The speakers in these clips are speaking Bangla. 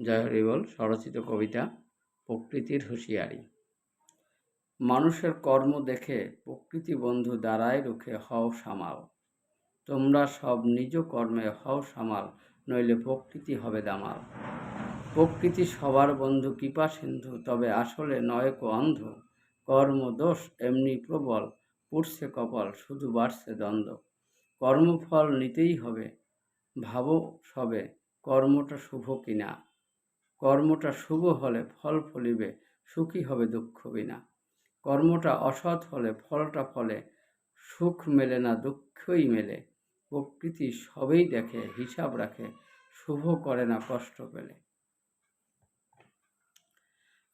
জয় হরিবল স্বরচিত কবিতা প্রকৃতির হুঁশিয়ারি। মানুষের কর্ম দেখে প্রকৃতি বন্ধু দাঁড়ায় রুখে হও সামাল। তোমরা সব নিজ কর্মে হও সামাল, নইলে প্রকৃতি হবে দামাল। প্রকৃতি সবার বন্ধু কৃপা সিন্ধু, তবে আসলে নয় কো অন্ধ। কর্ম দোষ এমনি প্রবল, পুড়ছে কপাল, শুধু বাড়ছে দ্বন্দ্ব। কর্মফল নিতেই হবে, ভাবো সবে, কর্মটা শুভ কিনা। কর্মটা শুভ হলে ফল ফলিবে, সুখী হবে দুঃখ বিনা। কর্মটা অসৎ হলে ফলটা ফলে, সুখ মেলে না দুঃখই মেলে। প্রকৃতি সবেই দেখে, হিসাব রাখে, শুভ করে না কষ্ট পেলে।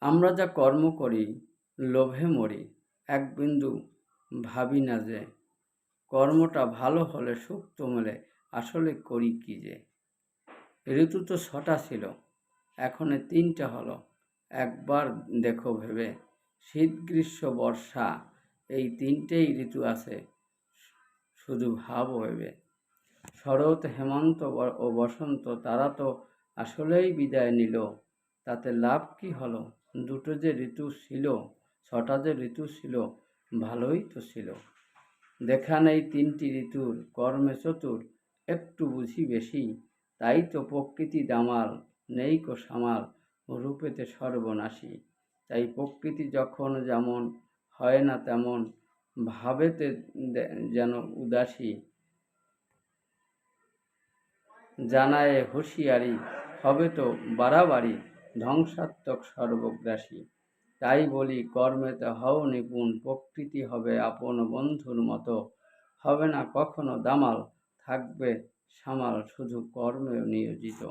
আমরা যা কর্ম করি, লোভে মরি, এক বিন্দু ভাবি না যে, কর্মটা ভালো হলে সুখ তো মেলে, আসলে করি কি যে? ঋতু তো ছটা ছিল। এখন তিনটা হলো। একবার দেখো ভেবে। শীত, গ্রীষ্ম, বর্ষা, এই তিনটেই ঋতু আছে। শুধু ভাব ভেবে শরৎ, হেমন্ত ও বসন্ত, তারা তো আসলেই বিদায় নিল। তাতে লাভ কি হলো? দুটো যে ঋতু ছিল, ছটা যে ঋতু ছিল, ভালোই তো ছিল। দেখা নেই তিনটি ঋতুর। কর্মে চতুর। একটু বুঝি বেশি। তাই তো প্রকৃতি দামাল। নেই কো সামাল, রূপেতে সর্বনাশী। তাই প্রকৃতি যখন যেমন হয় না তেমন ভাবেতে যেন উদাসী। জানায় হুঁশিয়ারি, হবে তো বাড়াবাড়ি, ধ্বংসাত্মক সর্বগ্রাসী। তাই বলি, কর্মেতে হও নিপুণ, প্রকৃতি হবে আপন বন্ধুর মতো। হবে না কখনো দামাল, থাকবে সামাল, শুধু কর্মে নিয়োজিত।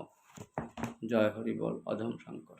জয় হরি বল অধম শঙ্কর।